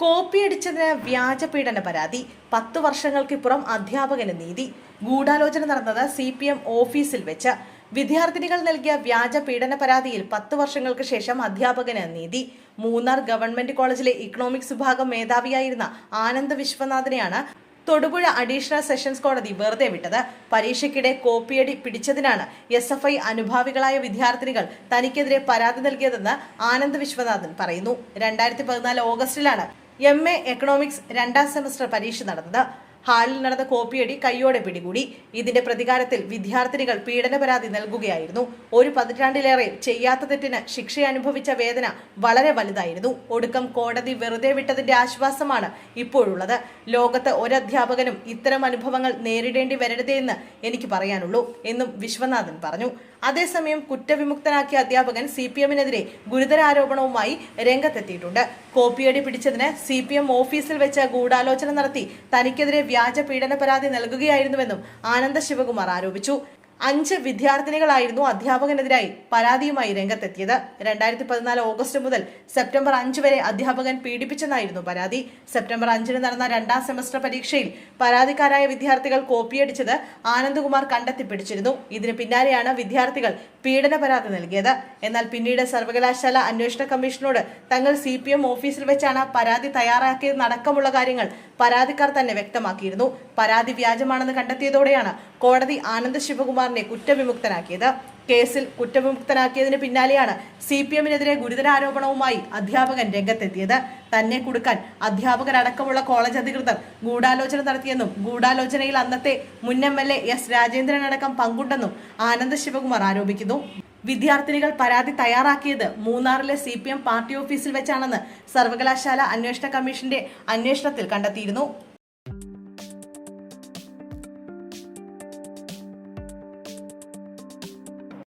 കോപ്പിയടിച്ചതിന് വ്യാജപീഡന പരാതി. പത്തു വർഷങ്ങൾക്കിപ്പുറം അധ്യാപകന് നീതി. ഗൂഢാലോചന നടന്നത് സി പി എം ഓഫീസിൽ വെച്ച്. വിദ്യാർത്ഥിനികൾ നൽകിയ വ്യാജ പീഡന പരാതിയിൽ പത്ത് വർഷങ്ങൾക്ക് ശേഷം അധ്യാപകന് നീതി. മൂന്നാർ ഗവൺമെന്റ് കോളേജിലെ ഇക്കണോമിക്സ് വിഭാഗം മേധാവിയായിരുന്ന ആനന്ദ് വിശ്വനാഥിനെയാണ് തൊടുപുഴ അഡീഷണൽ സെഷൻസ് കോടതി വെറുതെ വിട്ടത്. പരീക്ഷയ്ക്കിടെ കോപ്പിയടി പിടിച്ചതിനാണ് എസ് എഫ് ഐ അനുഭാവികളായ വിദ്യാർത്ഥിനികൾ തനിക്കെതിരെ പരാതി നൽകിയതെന്ന് ആനന്ദ് വിശ്വനാഥൻ പറയുന്നു. രണ്ടായിരത്തി പതിനാല് ഓഗസ്റ്റിലാണ് എം എ എക്കണോമിക്സ് രണ്ടാം സെമസ്റ്റർ പരീക്ഷ നടന്നത്. ഹാളിൽ നടന്ന കോപ്പിയടി കൈയോടെ പിടികൂടി. ഇതിന്റെ പ്രതികാരത്തിൽ വിദ്യാർത്ഥിനികൾ പീഡന പരാതി നൽകുകയായിരുന്നു. ഒരു പതിറ്റാണ്ടിലേറെ ചെയ്യാത്ത തെറ്റിന് ശിക്ഷ അനുഭവിച്ച വേദന വളരെ വലുതായിരുന്നു. ഒടുക്കം കോടതി വെറുതെ വിട്ടതിന്റെ ആശ്വാസമാണ് ഇപ്പോഴുള്ളത്. ലോകത്ത് ഒരധ്യാപകനും ഇത്തരം അനുഭവങ്ങൾ നേരിടേണ്ടി വരരുതേന്ന് എനിക്ക് പറയാനുള്ളൂ എന്നും വിശ്വനാഥൻ പറഞ്ഞു. അതേസമയം കുറ്റവിമുക്തനാക്കിയ അധ്യാപകൻ സി പി എമ്മിനെതിരെ ഗുരുതര ആരോപണവുമായി രംഗത്തെത്തിയിട്ടുണ്ട്. കോപ്പിയടി പിടിച്ചതിന് സി പി എം ഓഫീസിൽ വെച്ച് ഗൂഢാലോചന നടത്തി തനിക്കെതിരെ വ്യാജ പീഡന പരാതി നൽകുകയായിരുന്നുവെന്നും ആനന്ദ ശിവകുമാർ ആരോപിച്ചു. അഞ്ച് വിദ്യാർത്ഥിനികളായിരുന്നു അധ്യാപകനെതിരായി പരാതിയുമായി രംഗത്തെത്തിയത്. രണ്ടായിരത്തി പതിനാല് ഓഗസ്റ്റ് മുതൽ സെപ്റ്റംബർ അഞ്ച് വരെ അധ്യാപകൻ പീഡിപ്പിച്ചെന്നായിരുന്നു പരാതി. സെപ്റ്റംബർ അഞ്ചിന് നടന്ന രണ്ടാം സെമസ്റ്റർ പരീക്ഷയിൽ പരാതിക്കാരായ വിദ്യാർത്ഥികൾ കോപ്പിയടിച്ചത് ആനന്ദകുമാർ കണ്ടെത്തിപ്പിടിച്ചിരുന്നു. ഇതിന് പിന്നാലെയാണ് വിദ്യാർത്ഥികൾ പീഡന പരാതി നൽകിയത്. എന്നാൽ പിന്നീട് സർവകലാശാല അന്വേഷണ കമ്മീഷനോട് തങ്ങൾ സി ഓഫീസിൽ വെച്ചാണ് പരാതി തയ്യാറാക്കിയതെന്നടക്കമുള്ള കാര്യങ്ങൾ പരാതിക്കാർ തന്നെ വ്യക്തമാക്കിയിരുന്നു. പരാതി വ്യാജമാണെന്ന് കണ്ടെത്തിയതോടെയാണ് കോടതി ആനന്ദ് ശിവകുമാറിനെ കുറ്റവിമുക്തനാക്കിയത്. കേസിൽ കുറ്റവിമുക്തനാക്കിയതിന് പിന്നാലെയാണ് സി പി എമ്മിനെതിരെ ഗുരുതര ആരോപണവുമായി അധ്യാപകൻ രംഗത്തെത്തിയത്. തന്നെ കൊടുക്കാൻ അധ്യാപകരടക്കമുള്ള കോളേജ് അധികൃതർ ഗൂഢാലോചന നടത്തിയെന്നും ഗൂഢാലോചനയിൽ അന്നത്തെ മുൻ എം എൽ എ എസ് രാജേന്ദ്രനടക്കം പങ്കുണ്ടെന്നും ആനന്ദ് ശിവകുമാർ ആരോപിക്കുന്നു. വിദ്യാർത്ഥിനികൾ പരാതി തയ്യാറാക്കിയത് മൂന്നാറിലെ സി പി എം പാർട്ടി ഓഫീസിൽ വെച്ചാണെന്ന് സർവകലാശാല അന്വേഷണ കമ്മീഷന്റെ അന്വേഷണത്തിൽ കണ്ടെത്തിയിരുന്നു.